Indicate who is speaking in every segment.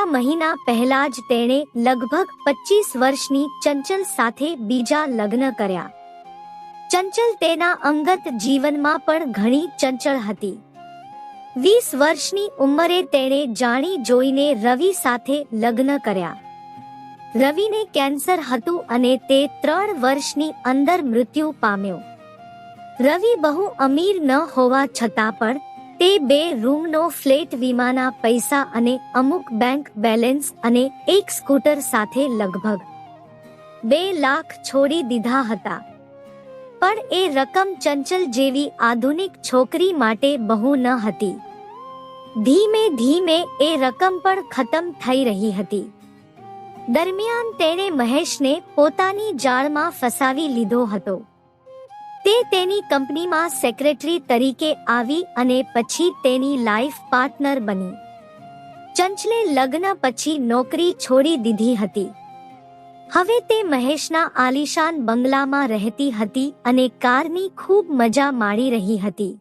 Speaker 1: થોડા મહિના પહેલા જ તેણે લગભગ પચીસ વર્ષની ચંચલ સાથે બીજા લગ્ન કર્યા. ચંચલ તેના અંગત જીવનમાં પણ ઘણી ચંચળ હતી. વીસ વર્ષની ઉંમરે તેણે જાણી જોઈને રવિ સાથે લગ્ન કર્યા. રવિને કેન્સર હતું અને તે ત્રણ વર્ષની અંદર મૃત્યુ પામ્યો. રવિ બહુ અમીર ન હોવા છતાં પણ તે બે રૂમનો ફ્લેટ વીમાના પૈસા અને અમુક બેંક બેલેન્સ અને એક સ્કૂટર સાથે લગભગ બે લાખ છોડી દીધા હતા. પણ એ રકમ ચંચલ જેવી આધુનિક છોકરી માટે બહુ ન હતી. ધીમે ધીમે એ રકમ પણ ખતમ થઈ રહી હતી. દરમિયાન તેણે મહેશને પોતાની જાળમાં ફસાવી લીધો હતો. તે તેની કંપનીમાં સેક્રેટરી તરીકે આવી અને પછી તેની લાઈફ પાર્ટનર બની. ચંચલે લગ્ન પછી નોકરી છોડી દીધી હતી. હવે તે મહેશના આલિશાન બંગલામાં રહેતી હતી અને કારની ખૂબ મજા માણી રહી હતી.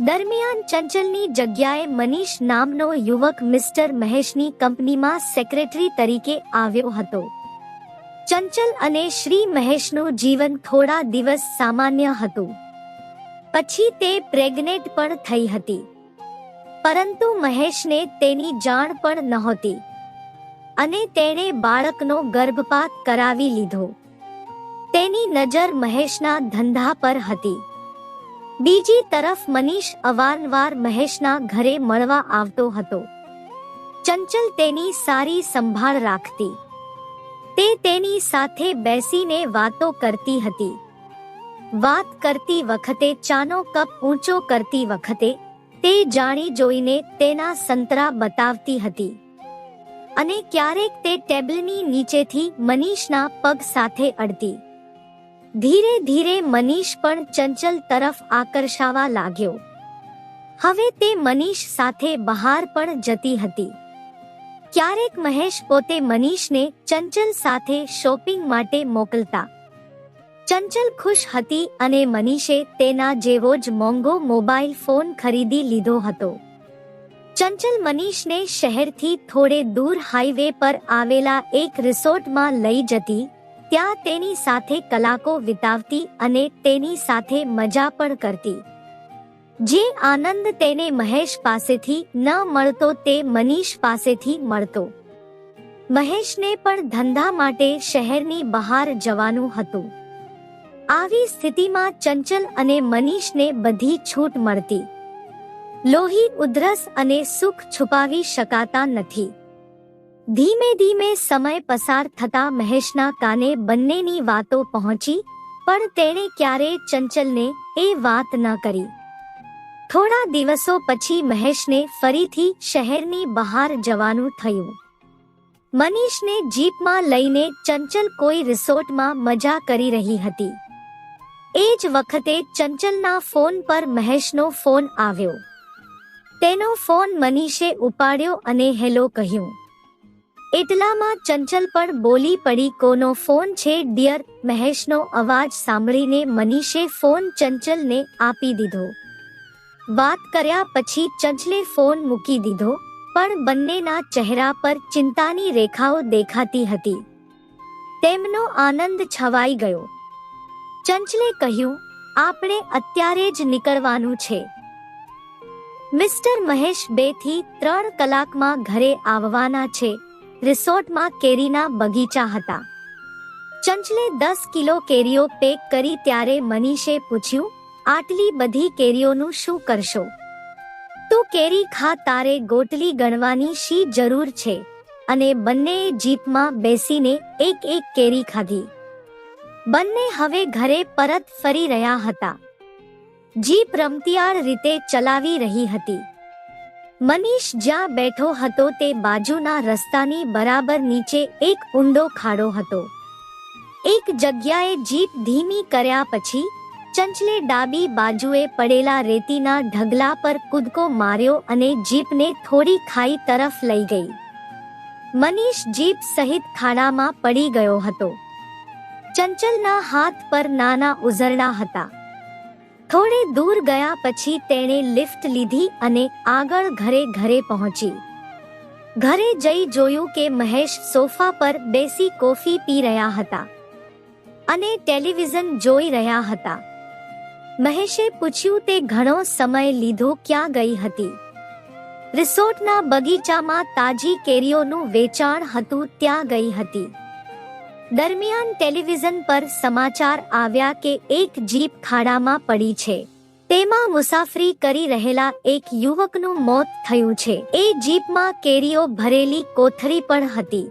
Speaker 1: દરમિયાન ચંચલની જગ્યાએ મનીષ નામનો યુવક મિસ્ટર મહેશની કંપનીમાં સેક્રેટરી તરીકે આવ્યો હતો. ચંચલ અને શ્રી મહેશનું જીવન થોડા દિવસ સામાન્ય હતું. પછી તે પ્રેગ્નેન્ટ પણ થઈ હતી. પરંતુ મહેશને તેની જાણ પણ નહોતી. અને તેણે બાળકનો ગર્ભપાત કરાવી લીધો. તેની નજર મહેશના ધંધા પર હતી. બીજી તરફ મનીષ અવારનવાર મહેશના ઘરે મળવા આવતો હતો. ચંચલ તેની સારી સંભાળ રાખતી. તે તેની સાથે બેસીને વાતો કરતી હતી. વાત કરતી વખતે ચાનો કપ ઊંચો કરતી વખતે તે જાણી જોઈને તેના સંતરા બતાવતી હતી. અને ક્યારેક તે ટેબલની નીચેથી મનીષના પગ સાથે અડતી. ધીરે ધીરે મનીષ પણ ચંચલ તરફ આકર્ષાવા લાગ્યો. હવે તે મનીષ સાથે બહાર પણ જતી હતી. ક્યારેક મહેશ પોતે મનીષને ચંચલ સાથે શોપિંગ માટે મોકલતા. ચંચલ ખુશ હતી અને મનીષે તેના જેવો જ મોંઘો મોબાઈલ ફોન ખરીદી લીધો હતો. ચંચલ મનીષને શહેરથી થોડે દૂર હાઈવે પર આવેલા એક રિસોર્ટમાં લઈ જતી, ત્યાં તેની સાથે કલાકો વિતાવતી અને તેની સાથે મજા પણ કરતી. જે આનંદ તેને મહેશ પાસેથી ન મળતો તે મનીષ પાસેથી મળતો. મહેશને પણ ધંધા માટે શહેરની બહાર જવાનું હતું. આવી સ્થિતિમાં ચંચલ અને મનીષને બધી છૂટ મળતી. લોહી ઉધરસ અને સુખ છુપાવી શકાતા નથી. ધીમે ધીમે સમય પસાર થતા મહેશના કાને બંનેની વાતો પહોંચી, પણ તેણે ક્યારેય ચંચલને એ વાત ન કરી. થોડા દિવસો પછી મહેશને ફરીથી શહેરની બહાર જવાનું થયું. મનીષને જીપમાં લઈને ચંચલ કોઈ રિસોર્ટમાં મજા કરી રહી હતી. એ જ વખતે ચંચલના ફોન પર મહેશનો ફોન આવ્યો. તેનો ફોન મનીષે ઉપાડ્યો અને હેલો કહ્યું. એટલામાં ચંચલ પણ બોલી પડી કોનો ફોન છે, ડિયર, મહેશનો અવાજ સાંભળીને મનીષે ફોન ચંચલને આપી દીધો. વાત કર્યા પછી ચંચલે ફોન મૂકી દીધો, પણ બંનેના ચહેરા પર ચિંતાની રેખાઓ દેખાતી હતી. તેમનો આનંદ છવાઈ ગયો. ચંચલે કહ્યું, આપણે અત્યારે જ નીકળવાનું છે. મિસ્ટર મહેશ બેથી ત્રણ કલાકમાં ઘરે આવવાના છે, રિસોર્ટમાં કેરીના બગીચા હતા. ચંચલે દસ કિલો કેરીઓ પેક કરી ત્યારે મનીષે પૂછ્યું આટલી બધી કેરીઓનું શું કરશો? તું કેરી ખા તારે ગોટલી ગણવાની શી જરૂર છે? અને બંને જીપમાં બેસીને એક એક કેરી ખાધી. બંને હવે ઘરે પરત ફરી રહ્યા હતા. જીપ રમતિયાળ રીતે ચલાવી રહી હતી. મનીષ જ્યાં બેઠો હતો તે બાજુના રસ્તાની બરાબર નીચે એક ઊંડો ખાડો હતો. એક જગ્યાએ જીપ ધીમી કર્યા પછી ચંચલે ડાબી બાજુએ પડેલા રેતીના ઢગલા પર કૂદકો માર્યો અને જીપને થોડી ખાઈ તરફ લઈ ગઈ. મનીષ જીપ સહિત ખાડામાં પડી ગયો હતો. ચંચલના હાથ પર નાના ઉઝરડા હતા. થોડે દૂર ગયા પછી તેણે લિફ્ટ લીધી અને આગળ ઘરે ઘરે પહોંચી. ઘરે જઈ જોયું કે મહેશ સોફા પર બેસી કોફી પી રહ્યા હતા. અને ટેલિવિઝન જોઈ રહ્યા હતા. મહેશે પૂછ્યું તે ઘણો સમય લીધો ક્યાં ગઈ હતી? રિસોર્ટના બગીચામાં તાજી કેરીઓનું વેચાણ હતું ત્યાં ગઈ હતી. દરમિયાન ટેલિવિઝન પર સમાચાર આવ્યા કે એક જીપ ખાડામાં પડી છે. તેમાં મુસાફરી કરી રહેલા એક યુવકનું મોત થયું છે. એ જીપમાં કેરીઓ ભરેલી કોથળી પણ હતી.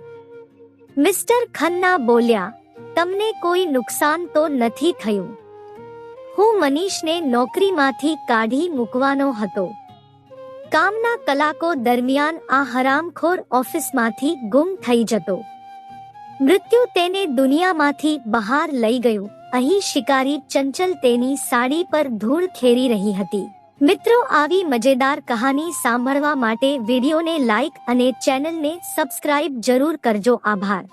Speaker 1: મિસ્ટર ખન્ના બોલ્યા, તમને કોઈ નુકસાન તો નથી થયું. હું મનીષને નોકરીમાંથી કાઢી મૂકવાનો હતો. કામના કલાકો દરમિયાન આ હરામખોર ઓફિસમાંથી ગુમ થઈ જતો. મૃત્યુ તેને દુનિયામાંથી બહાર લઈ ગયું. અહીં શિકારી ચંચલ તેની સાડી પર ધૂળ ખેરી રહી હતી. મિત્રો, આવી મજેદાર કહાની સાંભળવા માટે વિડીયોને લાઈક અને ચેનલને સબસ્ક્રાઇબ જરૂર કરજો. આભાર.